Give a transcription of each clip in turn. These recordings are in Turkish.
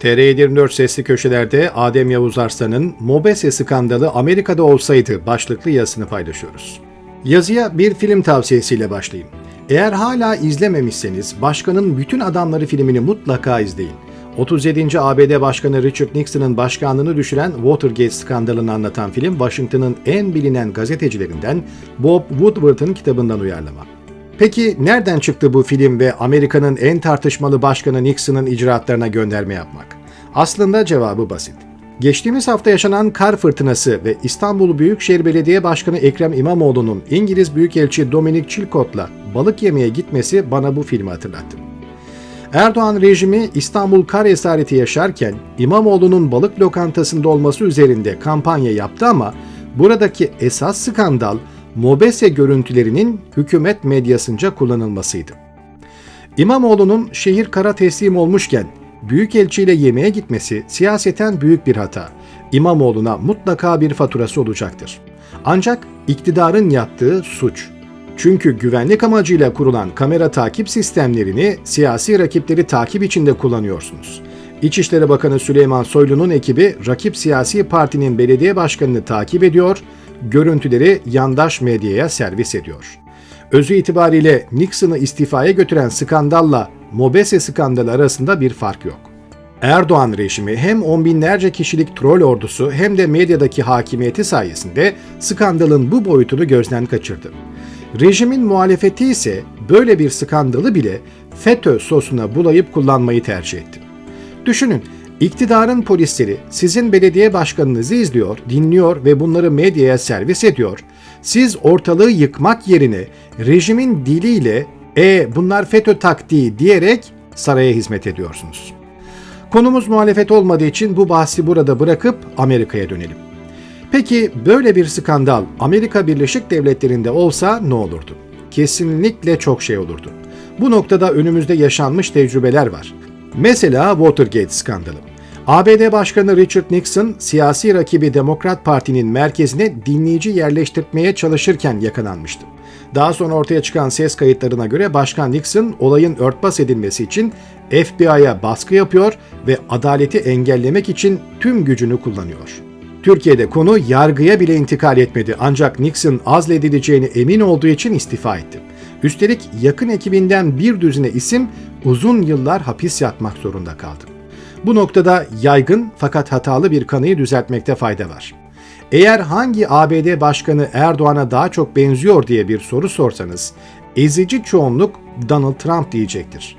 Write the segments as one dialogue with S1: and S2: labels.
S1: TR24 sesli köşelerde Adem Yavuz Arslan'ın Mobese skandalı Amerika'da olsaydı başlıklı yazısını paylaşıyoruz. Yazıya bir film tavsiyesiyle başlayayım. Eğer hala izlememişseniz Başkanın Bütün Adamları filmini mutlaka izleyin. 37. ABD Başkanı Richard Nixon'ın başkanlığını düşüren Watergate skandalını anlatan film Washington'ın en bilinen gazetecilerinden Bob Woodward'ın kitabından uyarlama. Peki nereden çıktı bu film ve Amerika'nın en tartışmalı başkanı Nixon'ın icraatlarına gönderme yapmak? Aslında cevabı basit. Geçtiğimiz hafta yaşanan kar fırtınası ve İstanbul Büyükşehir Belediye Başkanı Ekrem İmamoğlu'nun İngiliz Büyükelçi Dominic Chilcott'la balık yemeye gitmesi bana bu filmi hatırlattı. Erdoğan rejimi İstanbul kar esareti yaşarken İmamoğlu'nun balık lokantasında olması üzerinde kampanya yaptı ama buradaki esas skandal Mobese görüntülerinin hükümet medyasınca kullanılmasıydı. İmamoğlu'nun şehir kara teslim olmuşken Büyükelçiyle yemeğe gitmesi siyaseten büyük bir hata. İmamoğlu'na mutlaka bir faturası olacaktır. Ancak iktidarın yaptığı suç. Çünkü güvenlik amacıyla kurulan kamera takip sistemlerini siyasi rakipleri takip içinde kullanıyorsunuz. İçişleri Bakanı Süleyman Soylu'nun ekibi rakip siyasi partinin belediye başkanını takip ediyor, görüntüleri yandaş medyaya servis ediyor. Özü itibariyle Nixon'ı istifaya götüren skandalla Mobese skandalı arasında bir fark yok. Erdoğan rejimi hem on binlerce kişilik troll ordusu hem de medyadaki hakimiyeti sayesinde skandalın bu boyutunu gözden kaçırdı. Rejimin muhalefeti ise böyle bir skandalı bile FETÖ sosuna bulayıp kullanmayı tercih etti. Düşünün, iktidarın polisleri sizin belediye başkanınızı izliyor, dinliyor ve bunları medyaya servis ediyor. Siz ortalığı yıkmak yerine rejimin diliyle e bunlar FETÖ taktiği diyerek saraya hizmet ediyorsunuz. Konumuz muhalefet olmadığı için bu bahsi burada bırakıp Amerika'ya dönelim. Peki böyle bir skandal Amerika Birleşik Devletleri'nde olsa ne olurdu? Kesinlikle çok şey olurdu. Bu noktada önümüzde yaşanmış tecrübeler var. Mesela Watergate skandalı. ABD Başkanı Richard Nixon siyasi rakibi Demokrat Parti'nin merkezine dinleyici yerleştirmeye çalışırken yakalanmıştı. Daha sonra ortaya çıkan ses kayıtlarına göre Başkan Nixon olayın örtbas edilmesi için FBI'ya baskı yapıyor ve adaleti engellemek için tüm gücünü kullanıyor. Türkiye'de konu yargıya bile intikal etmedi ancak Nixon azledileceğine emin olduğu için istifa etti. Üstelik yakın ekibinden bir düzine isim uzun yıllar hapis yatmak zorunda kaldı. Bu noktada yaygın fakat hatalı bir kanıyı düzeltmekte fayda var. Eğer hangi ABD başkanı Erdoğan'a daha çok benziyor diye bir soru sorsanız, ezici çoğunluk Donald Trump diyecektir.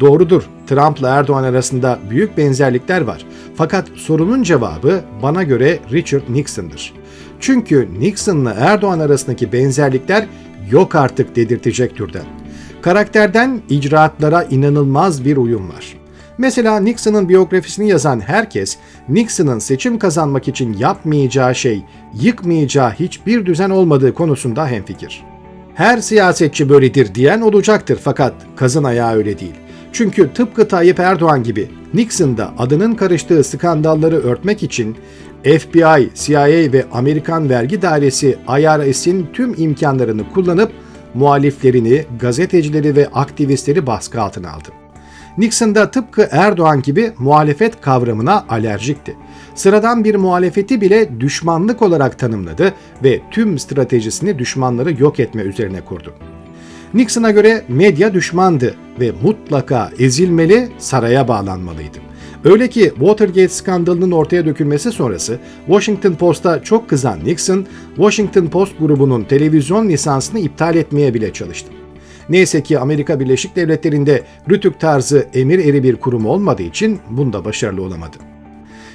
S1: Doğrudur, Trump'la Erdoğan arasında büyük benzerlikler var. Fakat sorunun cevabı bana göre Richard Nixon'dır. Çünkü Nixon'la Erdoğan arasındaki benzerlikler yok artık dedirtecek türden. Karakterden icraatlara inanılmaz bir uyum var. Mesela Nixon'ın biyografisini yazan herkes Nixon'ın seçim kazanmak için yapmayacağı şey, yıkmayacağı hiçbir düzen olmadığı konusunda hemfikir. Her siyasetçi böyledir diyen olacaktır fakat kazın ayağı öyle değil. Çünkü tıpkı Tayyip Erdoğan gibi Nixon da adının karıştığı skandalları örtmek için FBI, CIA ve Amerikan Vergi Dairesi IRS'in tüm imkanlarını kullanıp muhaliflerini, gazetecileri ve aktivistleri baskı altına aldı. Nixon da tıpkı Erdoğan gibi muhalefet kavramına alerjikti. Sıradan bir muhalefeti bile düşmanlık olarak tanımladı ve tüm stratejisini düşmanları yok etme üzerine kurdu. Nixon'a göre medya düşmandı ve mutlaka ezilmeli, saraya bağlanmalıydı. Öyle ki Watergate skandalının ortaya dökülmesi sonrası Washington Post'a çok kızan Nixon, Washington Post grubunun televizyon lisansını iptal etmeye bile çalıştı. Neyse ki Amerika Birleşik Devletleri'nde Rütük tarzı emir eri bir kurum olmadığı için bunda başarılı olamadı.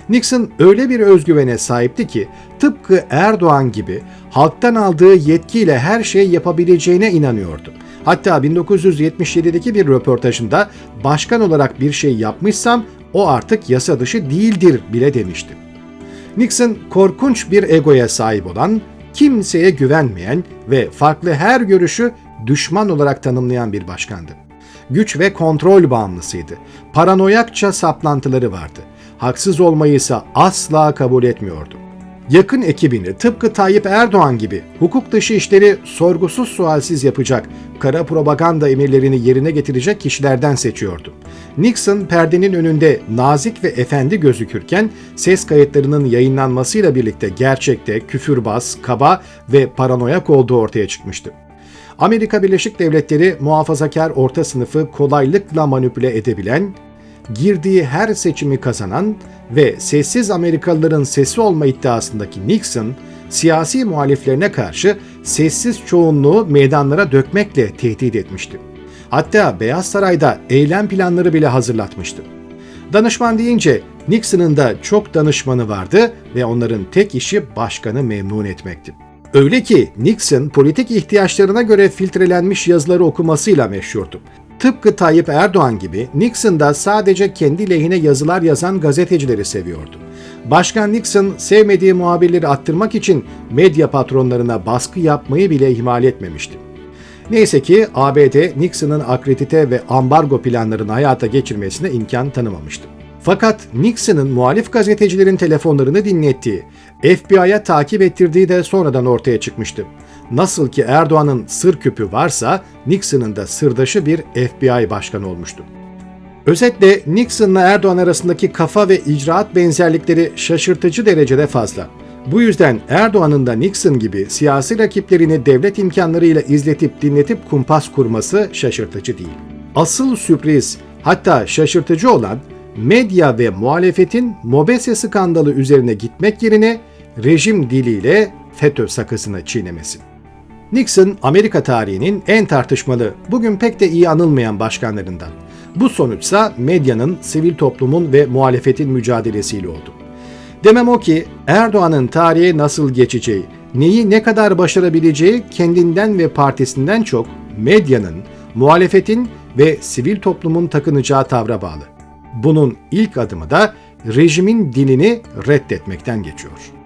S1: Nixon öyle bir özgüvene sahipti ki tıpkı Erdoğan gibi halktan aldığı yetkiyle her şey yapabileceğine inanıyordu. Hatta 1977'deki bir röportajında başkan olarak bir şey yapmışsam o artık yasa dışı değildir bile demişti. Nixon korkunç bir egoya sahip olan, kimseye güvenmeyen ve farklı her görüşü düşman olarak tanımlayan bir başkandı. Güç ve kontrol bağımlısıydı. Paranoyakça saplantıları vardı. Haksız olmayı ise asla kabul etmiyordu. Yakın ekibini tıpkı Tayyip Erdoğan gibi hukuk dışı işleri sorgusuz sualsiz yapacak, kara propaganda emirlerini yerine getirecek kişilerden seçiyordu. Nixon perdenin önünde nazik ve efendi gözükürken ses kayıtlarının yayınlanmasıyla birlikte gerçekte küfürbaz, kaba ve paranoyak olduğu ortaya çıkmıştı. Amerika Birleşik Devletleri muhafazakar orta sınıfı kolaylıkla manipüle edebilen, girdiği her seçimi kazanan ve sessiz Amerikalıların sesi olma iddiasındaki Nixon, siyasi muhaliflerine karşı sessiz çoğunluğu meydanlara dökmekle tehdit etmişti. Hatta Beyaz Saray'da eylem planları bile hazırlatmıştı. Danışman deyince Nixon'ın da çok danışmanı vardı ve onların tek işi başkanı memnun etmekti. Öyle ki Nixon politik ihtiyaçlarına göre filtrelenmiş yazıları okumasıyla meşhurdu. Tıpkı Tayyip Erdoğan gibi Nixon da sadece kendi lehine yazılar yazan gazetecileri seviyordu. Başkan Nixon sevmediği muhabirleri attırmak için medya patronlarına baskı yapmayı bile ihmal etmemişti. Neyse ki ABD Nixon'ın akredite ve ambargo planlarını hayata geçirmesine imkan tanımamıştı. Fakat Nixon'ın muhalif gazetecilerin telefonlarını dinlettiği, FBI'ya takip ettirdiği de sonradan ortaya çıkmıştı. Nasıl ki Erdoğan'ın sır küpü varsa Nixon'ın da sırdaşı bir FBI başkanı olmuştu. Özetle Nixon'la Erdoğan arasındaki kafa ve icraat benzerlikleri şaşırtıcı derecede fazla. Bu yüzden Erdoğan'ın da Nixon gibi siyasi rakiplerini devlet imkanlarıyla izletip dinletip kumpas kurması şaşırtıcı değil. Asıl sürpriz hatta şaşırtıcı olan medya ve muhalefetin Mobese skandalı üzerine gitmek yerine rejim diliyle FETÖ sakızını çiğnemesi. Nixon, Amerika tarihinin en tartışmalı, bugün pek de iyi anılmayan başkanlarından. Bu sonuçsa medyanın, sivil toplumun ve muhalefetin mücadelesiyle oldu. Demem o ki Erdoğan'ın tarihe nasıl geçeceği, neyi ne kadar başarabileceği kendinden ve partisinden çok medyanın, muhalefetin ve sivil toplumun takınacağı tavra bağlı. Bunun ilk adımı da rejimin dilini reddetmekten geçiyor.